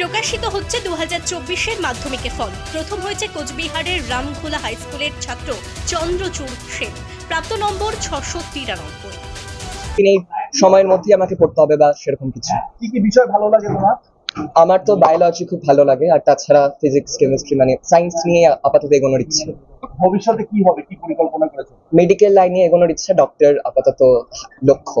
প্রকাশিত হচ্ছে দু হাজার চব্বিশের মাধ্যমিকের ফল। প্রথম হয়েছে কোচবিহারের রামখোলা হাই স্কুলের ছাত্র চন্দ্রচূড় সেন। প্রাপ্ত নম্বর ছশো তিরানব্বই। এই সময়ের মধ্যেই আমাকে পড়তে হবে বা সেরকম কিছু। কি কি বিষয় ভালো লাগে তোমার? আমার তো বায়োলজি খুব ভালো লাগে আর তাছাড়া ফিজিক্স কেমিস্ট্রি মানে সায়েন্স নিয়ে আপাতত এগোনোর ইচ্ছে। ভবিষ্যতে কি হবে? কি পরিকল্পনা করেছ? মেডিকেল লাইনে এগোনোর ইচ্ছা ডক্টর আপাতত লক্ষ্য।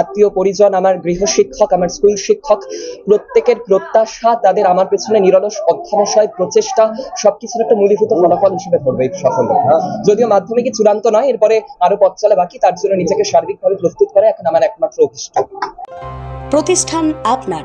আত্মীয় পরিজন, আমার গৃহ শিক্ষক আমার স্কুল শিক্ষক, প্রত্যেকের প্রত্যাশা তাদের আমার পেছনে নিরলস অধ্যবসায়, প্রচেষ্টা, সবকিছুর একটা মূলীভূত ফলাফল হিসেবে ধরবে এই সফলতা। যদিও মাধ্যমিকই চূড়ান্ত নয়, এরপরে আরও পথ চলা, বাকি তার জন্য নিজেকে সার্বিকভাবে প্রস্তুত করে এখন আমার একমাত্র অভিষ্ট। প্রতিষ্ঠান আপনার।